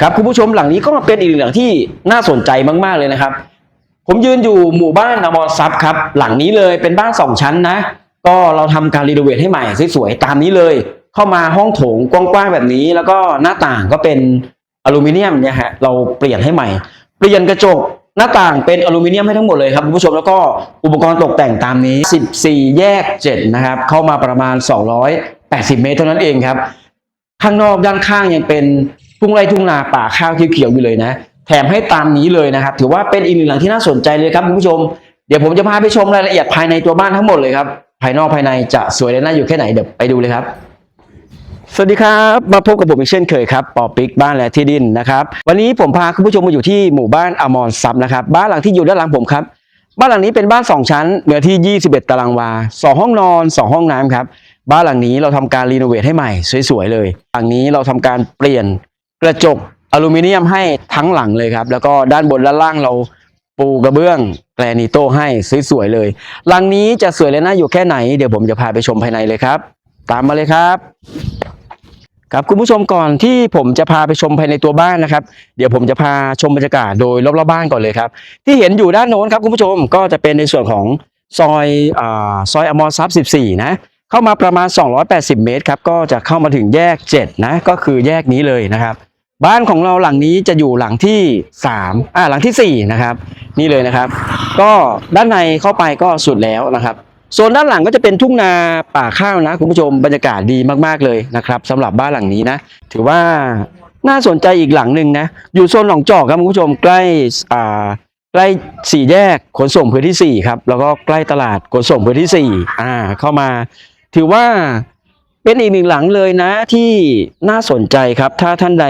ครับคุณผู้ชมหลังนี้ก็เป็นอีกหนึ่งหลังที่น่าสนใจมาก ๆ เลยนะครับ ผมยืนอยู่หมู่บ้านอมรทรัพย์ครับ หลังนี้เลยเป็นบ้านสองชั้นนะ ก็เราทำการรีโนเวทให้ใหม่สวยๆตามนี้เลย เข้ามาห้องโถงกว้างๆแบบนี้ แล้วก็หน้าต่างก็เป็นอลูมิเนียมเนี่ยฮะเราเปลี่ยนให้ใหม่ เปลี่ยนกระจกหน้าต่างเป็นอลูมิเนียมให้ทั้งหมดเลยครับคุณผู้ชมแล้วก็อุปกรณ์ตกแต่งตามนี้ 14 แยก 7 นะครับ เข้ามาประมาณ 280 เมตรเท่านั้นเองครับ ข้างนอกด้านข้างยังเป็น ทุ่งไร่ทุ่งนาป่าข้าวเขียวๆอยู่เลยนะ แถมให้ตามนี้เลยนะครับ ถือว่าเป็นอีกหนึ่งหลังที่น่าสนใจเลยครับคุณผู้ชม เดี๋ยวผมจะพาไปชมรายละเอียดภายในตัวบ้านทั้งหมดเลยครับ ภายนอกภายในจะสวยและน่าอยู่แค่ไหนเดี๋ยวไปดูเลยครับสวัสดีครับมาพบกับผมอีกเช่นเคยครับปอปิกบ้านและที่ดินนะครับ วันนี้ผมพาคุณผู้ชมมาอยู่ที่หมู่บ้านอมรทรัพย์นะครับบ้านหลังที่อยู่ด้านหลังผมครับ บ้านหลังนี้เป็นบ้าน 2 ชั้นเนื้อที่ 21 ตารางวา 2 ห้องนอน 2 ห้องน้ำครับบ้านหลังนี้เราทำการรีโนเวทให้ใหม่สวยๆเลย หลังนี้เราทำการเปลี่ยน กระจกอลูมิเนียมให้ทั้งหลังเลยครับ แล้วก็ด้านบนด้านล่างเราปูกระเบื้องแกรนิโตให้สวยๆเลย หลังนี้จะสวยและน่าอยู่แค่ไหนเดี๋ยวผมจะพาไปชมภายในเลยครับ ตามมาเลยครับ ครับคุณผู้ชมก่อนที่ผมจะพาไปชมภายในตัวบ้านนะครับ เดี๋ยวผมจะพาชมบรรยากาศโดยรอบๆบ้านก่อนเลยครับ ที่เห็นอยู่ด้านโน้นครับคุณผู้ชมก็จะเป็นในส่วนของซอยอาซอยอมรทรัพย์14 นะเข้ามาประมาณ 280 เมตรครับก็จะเข้ามาถึงแยก 7 นะ ก็คือแยกนี้เลยนะครับ บ้านของเราหลังนี้จะอยู่หลังที่3อ่าหลังทีสี่ 4 นะครับ นี่เลยนะครับ ก็ด้านในเข้าไปก็สุดแล้วนะครับโซนด้านหลังก็จะเป็นทุ่งนาป่าข้าวนะคุณผู้ชมบรรยากาศดีมากๆเลยนะครับสำหรับบ้านหลังนี้นะ ถือว่าน่าสนใจอีกหลังหนึ่งนะ อยู่โซนหนองจอกครับคุณผู้ชมใกล้อ่าใกล้สี่แยกขนส่งพื้นที่สี่ครับ แล้วก็ใกล้ตลาดขนส่งพื้นที่สี่อ่า เข้ามา ถือว่าเป็นอีกหนึ่งหลังเลยนะที่น่าสนใจครับ ถ้าท่านใด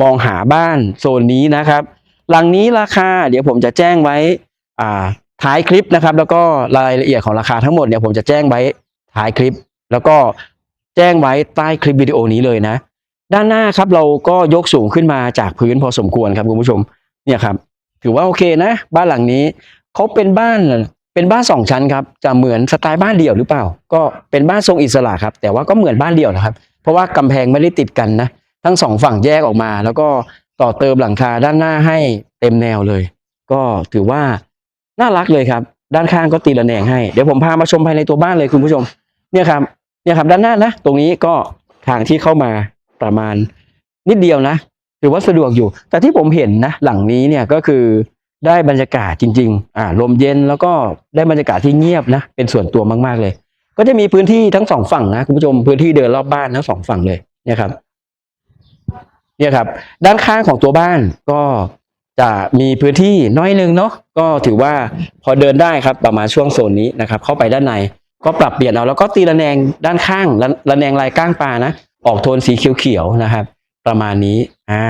มองหาบ้านโซนนี้นะครับ หลังนี้ราคาเดี๋ยวผมจะแจ้งไว้อ่าท้ายคลิปนะครับ แล้วก็รายละเอียดของราคาทั้งหมดเนี่ยผมจะแจ้งไว้ท้ายคลิป แล้วก็แจ้งไว้ใต้คลิปวิดีโอนี้เลยนะ ด้านหน้าครับเราก็ยกสูงขึ้นมาจากพื้นพอสมควรครับคุณผู้ชมเนี่ยครับ ถือว่าโอเคนะ บ้านหลังนี้เขาเป็นบ้านเป็นบ้านสองชั้นครับจะเหมือนสไตล์บ้านเดี่ยวหรือเปล่า ก็เป็นบ้านทรงอิสระครับ แต่ว่าก็เหมือนบ้านเดี่ยวนะครับ เพราะว่ากำแพงไม่ได้ติดกันนะ ทั้งสองฝั่งแยกออกมา แล้วก็ต่อเติมหลังคาด้านหน้าให้เต็มแนวเลย ก็ถือว่าน่ารักเลยครับ ด้านข้างก็ตีระแนงให้เดี๋ยวผมพามาชมภายในตัวบ้านเลยคุณผู้ชม เนี่ยครับเนี่ยครับด้านหน้านะตรงนี้ก็ทางที่เข้ามาประมาณนิดเดียวนะถือว่าสะดวกอยู่ แต่ที่ผมเห็นนะหลังนี้เนี่ยก็คือได้บรรยากาศจริง ๆ อ่าลมเย็นแล้วก็ได้บรรยากาศที่เงียบนะ เป็นส่วนตัวมาก ๆ เลย ก็จะมีพื้นที่ทั้งสองฝั่งนะคุณผู้ชมพื้นที่เดินรอบบ้านทั้งสองฝั่งเลยเนี่ยครับ เนี่ยครับด้านข้างของตัวบ้านก็จะมีพื้นที่น้อยหนึงเนาะก็ถือว่าพอเดินได้ครับประมาณช่วงโซนนี้นะครับ เข้าไปด้านในก็ปรับเปลี่ยนเอาแล้วก็ตีระแนงด้านข้างระระแนงลายก้างปลานะ ออกโทนสีเขียวๆนะครับ ประมาณนี้อ่า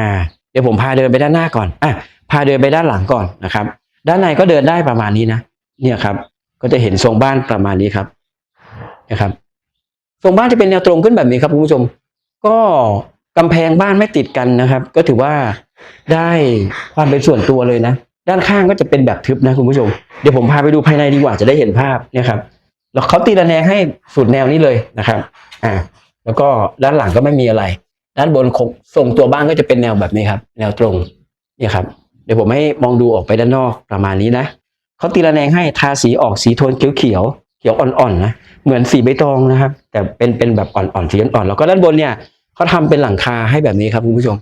เดี๋ยวผมพาเดินไปด้านหน้าก่อนอะพาเดินไปด้านหลังก่อนนะครับ ด้านในก็เดินได้ประมาณนี้นะเนี่ยครับ ก็จะเห็นทรงบ้านประมาณนี้ครับนะครับทรงบ้านจะเป็นแนวตรงขึ้นแบบนี้ครับคุณผู้ชม ก็ กำแพงบ้านไม่ติดกันนะครับ ก็ถือว่าได้ความเป็นส่วนตัวเลยนะ ด้านข้างก็จะเป็นแบบทึบนะคุณผู้ชม เดี๋ยวผมพาไปดูภายในดีกว่าจะได้เห็นภาพเนี่ยครับแล้วเขาตีระแนงให้สุดแนวนี้เลยนะครับอ่าแล้วก็ด้านหลังก็ไม่มีอะไร ด้านบนคงทรงตัวบ้านก็จะเป็นแนวแบบนี้ครับ แนวตรงเนี่ยครับ เดี๋ยวผมให้มองดูออกไปด้านนอกประมาณนี้นะเขาตีระแนงให้ทาสีออกสีโทนเขียวเขียวเขียวอ่อนๆนะเหมือนสีใบตองนะครับ แต่เป็นเป็นแบบอ่อนๆสีอ่อนๆแล้วก็ด้านบนเนี่ย เขาทำเป็นหลังคาให้แบบนี้ครับคุณผู้ชม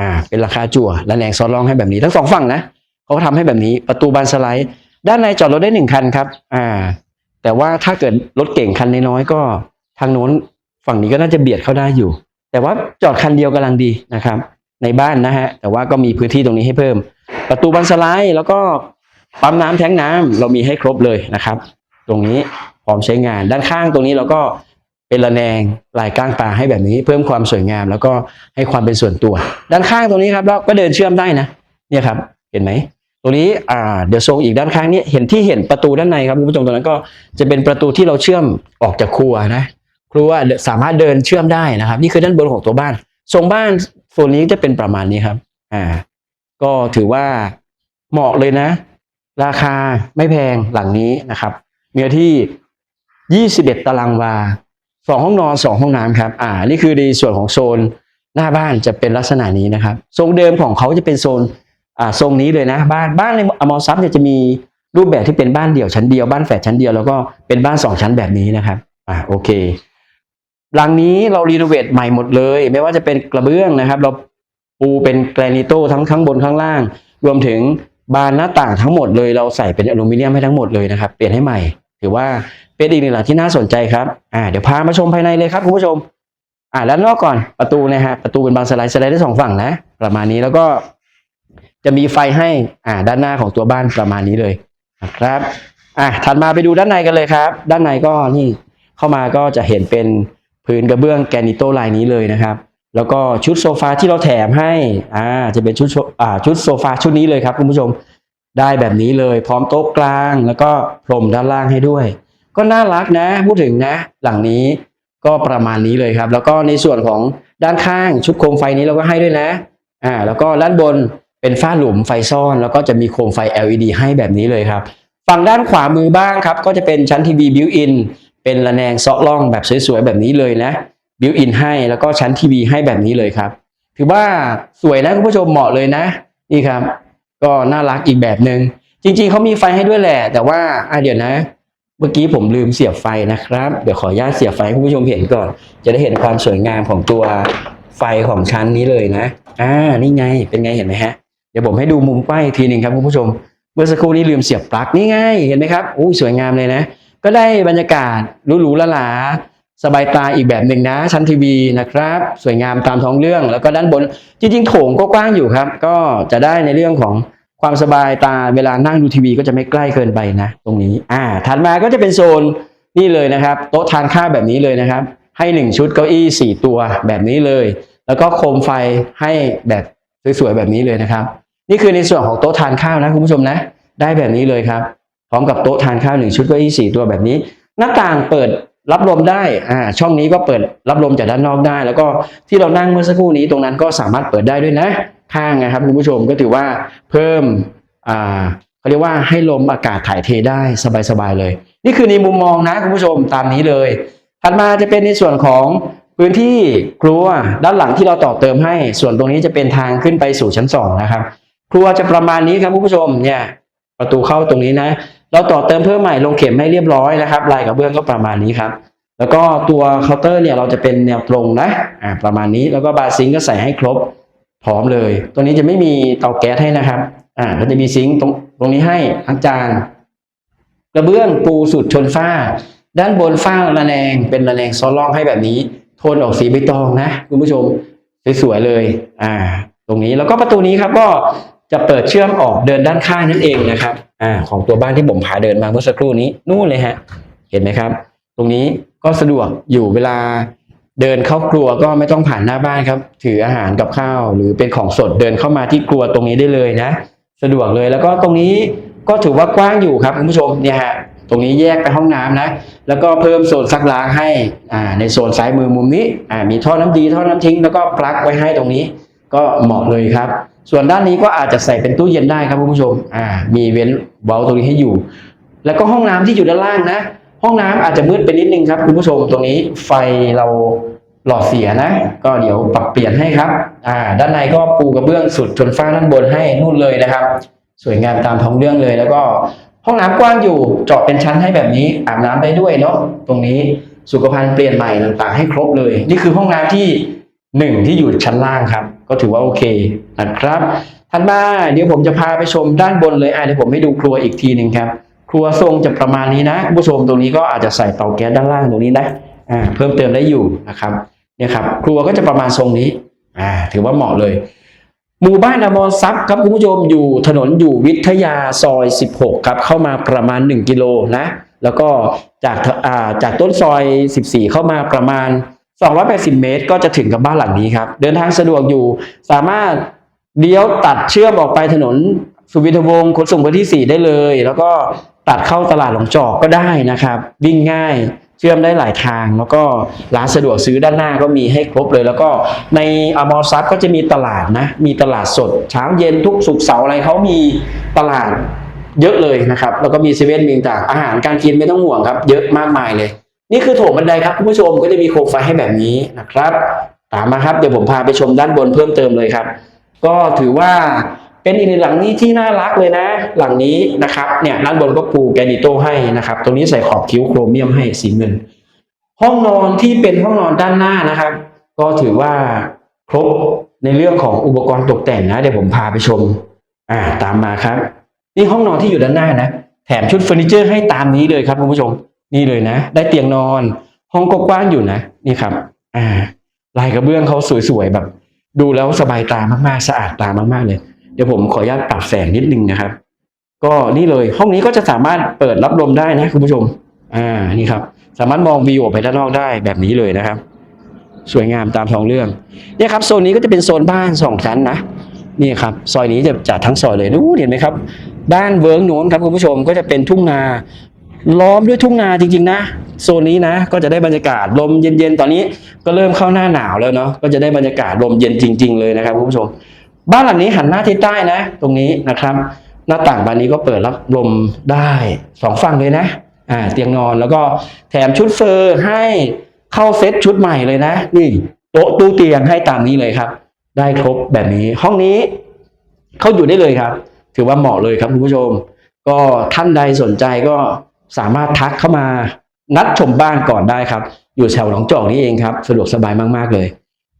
อ่า เป็นหลังคาจั่วระแนงซ้อนรองให้แบบนี้ ทั้งสองฝั่งนะเขาก็ทำให้แบบนี้ประตูบานสไลด์ ด้านในจอดรถได้หนึ่งคันครับ อ่า แต่ว่าถ้าเกิดรถเก่งคันน้อยๆก็ทางโน้นฝั่งนี้ก็น่าจะเบียดเข้าได้อยู่ แต่ว่าจอดคันเดียวกำลังดีนะครับ ในบ้านนะฮะ แต่ว่าก็มีพื้นที่ตรงนี้ให้เพิ่ม ประตูบานสไลด์แล้วก็ปั๊มน้ำแทงน้ำเรามีให้ครบเลยนะครับ ตรงนี้พร้อมใช้งานด้านข้างตรงนี้เราก็ เป็นระแนงลายก้างตาให้แบบนี้ เพิ่มความสวยงาม แล้วก็ให้ความเป็นส่วนตัว ด้านข้างตรงนี้ครับเราก็เดินเชื่อมได้นะเนี่ยครับเห็นไหมตรงนี้อ่าเดี๋ยวทรงอีกด้านข้างนี้เห็นที่เห็นประตูด้านในครับคุณผู้ชมตรงนั้นก็จะเป็นประตูที่เราเชื่อมออกจากครัวนะครัวสามารถเดินเชื่อมได้นะครับ นี่คือด้านบนของตัวบ้าน ทรงบ้านโซนนี้จะเป็นประมาณนี้ครับอ่าก็ถือว่าเหมาะเลยนะ ราคาไม่แพงหลังนี้นะครับเนื้อที่ 21 ตารางวา สองห้องนอนสองห้องน้ำครับ อ่า นี่คือในส่วนของโซนหน้าบ้านจะเป็นลักษณะนี้นะครับ ทรงเดิมของเขาจะเป็นโซน อ่า ทรงนี้เลยนะ บ้าน บ้านในอมรทรัพย์เนี่ยจะมีรูปแบบที่เป็นบ้านเดี่ยวชั้นเดียว บ้านแฝดชั้นเดียว แล้วก็เป็นบ้านสองชั้นแบบนี้นะครับ อ่า โอเค หลังนี้เรารีโนเวทใหม่หมดเลย ไม่ว่าจะเป็นกระเบื้องนะครับ เราปูเป็นแกรนิโตทั้งข้างบนข้างล่าง รวมถึงบานหน้าต่างทั้งหมดเลย เราใส่เป็นอลูมิเนียมให้ทั้งหมดเลยนะครับ เปลี่ยนให้ใหม่ ถือว่าเป็นอีกหนึ่งหลังที่น่าสนใจครับอ่าเดี๋ยวพามาชมภายในเลยครับคุณผู้ชม อ่าด้านอกก่อนประตูนะฮะประตูเป็นบานสไลด์สไลด์ได้สองฝั่งนะ ประมาณนี้แล้วก็จะมีไฟให้อ่าด้านหน้าของตัวบ้านประมาณนี้เลยนะครับอะถัดมาไปดูด้านในกันเลยครับ ด้านในก็นี่เข้ามาก็จะเห็นเป็นพื้นกระเบื้องแกนิโตลายนี้เลยนะครับ แล้วก็ชุดโซฟาที่เราแถมให้อ่าจะเป็นชุดอ่าชุดโซฟาชุดนี้เลยครับคุณผู้ชม ได้แบบนี้เลยพร้อมโต๊ะกลางแล้วก็พรมด้านล่างให้ด้วย ก็น่ารักนะพูดถึงนะ หลังนี้ก็ประมาณนี้เลยครับ แล้วก็ในส่วนของด้านข้างชุดโคมไฟนี้เราก็ให้ด้วยนะอ่าแล้วก็ด้านบนเป็นฝ้าหลุมไฟซ่อน แล้วก็จะมีโคมไฟ LED ให้แบบนี้เลยครับ ฝั่งด้านขวามือบ้างครับ ก็จะเป็นชั้นทีวีบิวอินเป็นระแนงเซาะล่องแบบสวยๆแบบนี้เลยนะบิวอินให้แล้วก็ชั้นทีวีให้แบบนี้เลยครับ ถือว่าสวยนะคุณผู้ชมเหมาะเลยนะ นี่ครับ ก็น่ารักอีกแบบหนึง่งจริง ๆเขามีไฟให้ด้วยแหละ แต่ว่าอะเดี๋ยวนะ เมื่อกี้ผมลืมเสียบไฟนะครับ เดี๋ยวขออนุญาตเสียบไฟให้คุณผู้ชมเห็นก่อน จะได้เห็นความสวยงามของตัวไฟของชั้นนี้เลยนะอ่านี่ไงเป็นไงเห็นไหมฮะเดี๋ยวผมให้ดูมุมใกล้ทีหนึ่งครับคุณผู้ชม เมื่อสักครู่นี้ลืมเสียบปลั๊กนี่ไงเห็นไหมครับอู้สวยงามเลยนะ ก็ได้บรรยากาศหรูๆหราสบายตาอีกแบบหนึ่งนะชั้นทีวีนะครับ สวยงามตามท้องเรื่องแล้วก็ด้านบนจริงๆโถงก็กว้างอยู่ครับ ก็จะได้ในเรื่องของ ความสบายตาเวลานั่งดูทีวีก็จะไม่ใกล้เกินไปนะ ตรงนี้ อ่า ถัดมาก็จะเป็นโซนนี่เลยนะครับ โต๊ะทานข้าวแบบนี้เลยนะครับ ให้หนึ่งชุดเก้าอี้สี่ตัวแบบนี้เลย แล้วก็โคมไฟให้แบบสวยๆแบบนี้เลยนะครับ นี่คือในส่วนของโต๊ะทานข้าวนะคุณผู้ชมนะ ได้แบบนี้เลยครับ พร้อมกับโต๊ะทานข้าวหนึ่งชุดเก้าอี้สี่ตัวแบบนี้ หน้าต่างเปิดรับลมได้ อ่า ช่องนี้ก็เปิดรับลมจากด้านนอกได้ แล้วก็ที่เรานั่งเมื่อสักครู่นี้ตรงนั้นก็สามารถเปิดได้ด้วยนะ ข้างนะครับคุณผู้ชมก็ถือว่าเพิ่มอ่าเขาเรียกว่าให้ลมอากาศถ่ายเทได้สบายๆเลย นี่คือในมุมมองนะคุณผู้ชมตามนี้เลย ถัดมาจะเป็นในส่วนของพื้นที่ครัวด้านหลังที่เราต่อเติมให้ ส่วนตรงนี้จะเป็นทางขึ้นไปสู่ชั้นสองนะครับ ครัวจะประมาณนี้ครับคุณผู้ชมเนี่ยประตูเข้าตรงนี้นะ เราต่อเติมเพิ่มใหม่ลงเข็มให้เรียบร้อยนะครับลายกระเบื้องก็ประมาณนี้ครับ แล้วก็ตัวเคาน์เตอร์เนี่ยเราจะเป็นแนวตรงนะอ่าประมาณนี้แล้วก็บาร์ซิงก์ก็ใส่ให้ครบ พร้อมเลย ตัวนี้จะไม่มีเตาแก๊สให้นะครับ อ่าก็จะมีซิงค์ตรงตรงนี้ให้ทั้งจานกระเบื้องปูสุดชนฝ้า ด้านบนฝ้าระแนงเป็นระแนงซ้อนร่องให้แบบนี้ โทนออกสีใบตองนะคุณผู้ชมสวยๆเลย อ่า ตรงนี้แล้วก็ประตูนี้ครับก็จะเปิดเชื่อมออกเดินด้านข้างนั่นเองนะครับ อ่า ของตัวบ้านที่ผมพาเดินมาเมื่อสักครู่นี้นู่นเลยฮะ เห็นไหมครับ ตรงนี้ก็สะดวกอยู่เวลา เดินเข้าครัวก็ไม่ต้องผ่านหน้าบ้านครับ ถืออาหารกับข้าว หรือเป็นของสดเดินเข้ามาที่ครัวตรงนี้ได้เลยนะ สะดวกเลยแล้วก็ตรงนี้ก็ถือว่ากว้างอยู่ครับคุณผู้ชมเนี่ยฮะตรงนี้แยกไปห้องน้ำนะ แล้วก็เพิ่มโซนซักล้างให้อ่าในโซนซ้ายมือมุมนี้อ่ามีท่อน้ำดีท่อน้ำทิ้ง แล้วก็ปลั๊กไว้ให้ตรงนี้ ก็เหมาะเลยครับ ส่วนด้านนี้ก็อาจจะใส่เป็นตู้เย็นได้ครับคุณผู้ชมอ่ามีเว้นเบลตรงนี้ให้อยู่ แล้วก็ห้องน้ำที่อยู่ด้านล่างนะ ห้องน้ำอาจจะมืดไปนิดนึงครับคุณผู้ชมตรงนี้ไฟเราหลอดเสียนะ ก็เดี๋ยวปรับเปลี่ยนให้ครับ อ่า ด้านในก็ปูกระเบื้องสุดชนฟ้าด้านบนให้นู่นเลยนะครับ สวยงามตามท้องเรื่องเลยแล้วก็ ห้องน้ำกว้างอยู่เจาะเป็นชั้นให้แบบนี้อาบน้ำได้ด้วยเนาะตรงนี้สุขภัณฑ์เปลี่ยนใหม่ต่างๆ ให้ครบเลย นี่คือห้องน้ำที่หนึ่งที่อยู่ชั้นล่างครับ ก็ถือว่าโอเคนะครับถัดมาเดี๋ยวผมจะพาไปชมด้านบนเลยอะเดี๋ยวผมให้ดูครัวอีกทีหนึ่งครับ ครัวทรงจะประมาณนี้นะคุณผู้ชมตรงนี้ก็อาจจะใส่เตาแก๊สด้านล่างตรงนี้นะอ่าเพิ่มเติมได้อยู่นะครับเนี่ยครับครัวก็จะประมาณทรงนี้อ่าถือว่าเหมาะเลย หมู่บ้านอมรทรัพย์ครับคุณผู้ชมอยู่ถนนอยู่วิทยาซอย 16 ครับ เข้ามาประมาณ 1 กิโลนะแล้วก็จากอ่าจากต้นซอย 14 เข้ามาประมาณ 280 เมตร ก็จะถึงกับบ้านหลังนี้ครับ เดินทางสะดวกอยู่สามารถเลี้ยวตัดเชื่อมออกไปถนนสุวิทวงศ์ขนส่งพื้นที่ 4 ได้เลย แล้วก็ ตัดเข้าตลาดหลงจอกก็ได้นะครับ วิ่งง่ายเชื่อมได้หลายทาง แล้วก็ร้านสะดวกซื้อด้านหน้าก็มีให้ครบเลย แล้วก็ในอมรทรัพย์ก็จะมีตลาดนะ มีตลาดสด เช้าเย็นทุกสุกร์เสาร์อะไรเขามีตลาดเยอะเลยนะครับ แล้วก็มีเซเว่นมีต่างอาหารการกินไม่ต้องห่วงครับ เยอะมากมายเลย นี่คือโถงบันไดครับคุณผู้ชมก็จะมีโคมไฟให้แบบนี้นะครับ ตามมาครับเดี๋ยวผมพาไปชมด้านบนเพิ่มเติมเลยครับ ก็ถือว่า เป็นอีกหนึ่งหลังนี้ที่น่ารักเลยนะ หลังนี้นะครับเนี่ยด้านบนก็ปูแกนิโต้ให้นะครับ ตรงนี้ใส่ขอบคิ้วโครเมียมให้สีเงิน ห้องนอนที่เป็นห้องนอนด้านหน้านะครับ ก็ถือว่าครบในเรื่องของอุปกรณ์ตกแต่งนะเดี๋ยวผมพาไปชม อ่า ตามมาครับ นี่ห้องนอนที่อยู่ด้านหน้านะแถมชุดเฟอร์นิเจอร์ให้ตามนี้เลยครับคุณผู้ชมนี่เลยนะ ได้เตียงนอน ห้องก็กว้างอยู่นะ นี่ครับ อ่า ลายกระเบื้องเขาสวยๆแบบ ดูแล้วสบายตามากๆ สะอาดตามากๆเลย เดี๋ยวผมขออนุญาตปรับแสงนิดนึงนะครับ ก็นี่เลยห้องนี้ก็จะสามารถเปิดรับลมได้นะคุณผู้ชม อ่านี่ครับ สามารถมองวิวออกไปด้านนอกได้แบบนี้เลยนะครับ สวยงามตามท้องเรื่องเนี่ยครับโซนนี้ก็จะเป็นโซนบ้านสองชั้นนะนี่ครับซอยนี้จะจัดทั้งซอยเลยนู้เห็นไหมครับ ด้านเวิร์กโน้นครับคุณผู้ชมก็จะเป็นทุ่งนาล้อมด้วยทุ่งนาจริง ๆ นะโซนนี้นะก็จะได้บรรยากาศลมเย็นๆ ตอนนี้ก็เริ่มเข้าหน้าหนาวแล้วเนาะก็จะได้บรรยากาศลมเย็นจริง ๆ เลยนะครับคุณผู้ชม บ้านหลังนี้หันหน้าทิศใต้นะ ตรงนี้นะครับ หน้าต่างบานนี้ก็เปิดรับลมได้สองฝั่งเลยนะอ่าเตียงนอนแล้วก็แถมชุดเฟอร์ให้เข้าเซ็ตชุดใหม่เลยนะ นี่โต๊ะตู้เตียงให้ตามนี้เลยครับ ได้ครบแบบนี้ ห้องนี้เข้าอยู่ได้เลยครับ ถือว่าเหมาะเลยครับคุณผู้ชม ก็ท่านใดสนใจก็สามารถทักเข้ามานัดชมบ้านก่อนได้ครับ อยู่แถวหนองจอกนี่เองครับ สะดวกสบายมาก ๆ เลย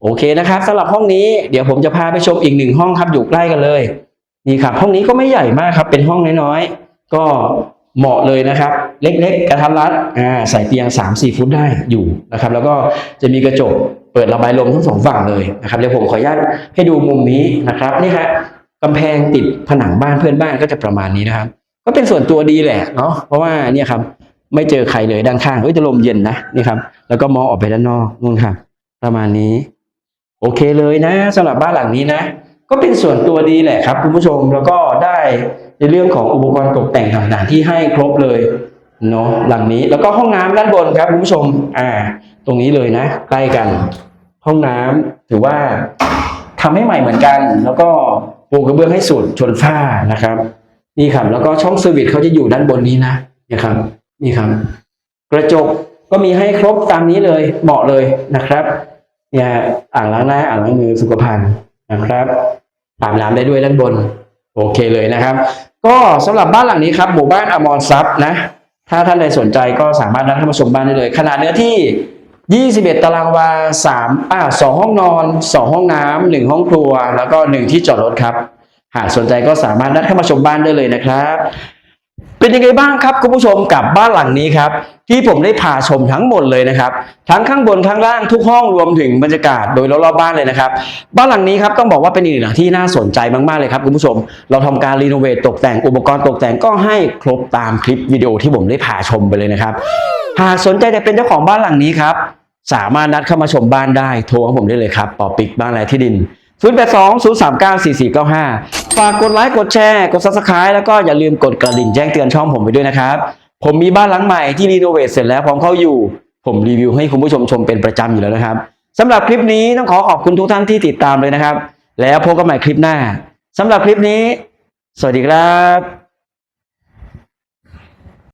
โอเคนะครับสำหรับห้องนี้เดี๋ยวผมจะพาไปชมอีกหนึ่งห้องครับอยู่ใกล้กันเลย นี่ครับ ห้องนี้ก็ไม่ใหญ่มากครับ เป็นห้องน้อยๆก็เหมาะเลยนะครับ เล็กๆ กระทัดรัดอ่าใส่เตียง 3-4 ฟุตได้อยู่นะครับ แล้วก็จะมีกระจกเปิดระบายลมทั้งสองฝั่งเลยนะครับเดี๋ยวผมขออนุญาตให้ดูมุมนี้นะครับนี่ครับกำแพงติดผนังบ้านเพื่อนบ้านก็จะประมาณนี้นะครับ ก็เป็นส่วนตัวดีแหละเนาะเพราะว่าเนี่ยครับไม่เจอใครเลยด้านข้างเฮ้ยจะลมเย็นนะนี่ครับแล้วก็มองออกไปด้านนอกนู่นครับประมาณนี้ โอเคเลยนะสำหรับบ้านหลังนี้นะ ก็เป็นส่วนตัวดีแหละครับคุณผู้ชมแล้วก็ได้ในเรื่องของอุปกรณ์ตกแต่งต่างๆ ที่ให้ครบเลยเนาะหลังนี้แล้วก็ห้องน้ำด้านบนครับคุณผู้ชม อ่า ตรงนี้เลยนะ ใกล้กัน ห้องน้ำถือว่าทำให้ใหม่เหมือนกัน แล้วก็ปูกระเบื้องให้สุดชนฝ้านะครับนี่ครับ แล้วก็ช่องเซอร์วิสเขาจะอยู่ด้านบนนี้นะนะครับ นี่ครับ กระจกก็มีให้ครบตามนี้เลยเหมาะเลยนะครับ เนี่ยอ่างล้างหน้าอ่างล้างมือสุขภัณฑ์นะครับอาบน้ำได้ด้วยด้านบน โอเคเลยนะครับ ก็สำหรับบ้านหลังนี้ครับหมู่บ้านอมรทรัพย์นะ ถ้าท่านใดสนใจก็สามารถนัดเข้ามาชมบ้านได้เลย ขนาดเนื้อที่ 21 ตารางวา3อ่า2ห้องนอน 2 ห้องน้ำ1ห้องครัว แล้วก็ 1 ที่จอดรถครับ หากสนใจก็สามารถนัดเข้ามาชมบ้านได้เลยนะครับ เป็นยังไงบ้างครับคุณผู้ชมกับบ้านหลังนี้ครับที่ผมได้พาชมทั้งหมดเลยนะครับ ทั้งข้างบนข้างล่างทุกห้องรวมถึงบรรยากาศโดยรอบๆบ้านเลยนะครับ บ้านหลังนี้ครับต้องบอกว่าเป็นอีกหนึ่งหลังที่น่าสนใจมากๆเลยครับคุณผู้ชม เราทำการรีโนเวทตกแต่งอุปกรณ์ตกแต่งก็ให้ครบตามคลิปวิดีโอที่ผมได้พาชมไปเลยนะครับ หากสนใจจะเป็นเจ้าของบ้านหลังนี้ครับสามารถนัดเข้ามาชมบ้านได้โทรของผมได้เลยครับปอปิกบ้านแลที่ดิน 0 8 2 0 3 9 4 4 9 5 ฝากกดไลค์กดแชร์กด subscribe แล้วก็อย่าลืมกดกระดิ่งแจ้งเตือนช่องผมไปด้วยนะครับ ผมมีบ้านหลังใหม่ที่รีโนเวทเสร็จแล้วพร้อมเข้าอยู่ ผมรีวิวให้คุณผู้ชมชมเป็นประจำอยู่แล้วนะครับสำหรับคลิปนี้ต้องขอขอบคุณทุกท่านที่ติดตามเลยนะครับ แล้วพบกันใหม่คลิปหน้าสำหรับคลิปนี้ สวัสดีครับ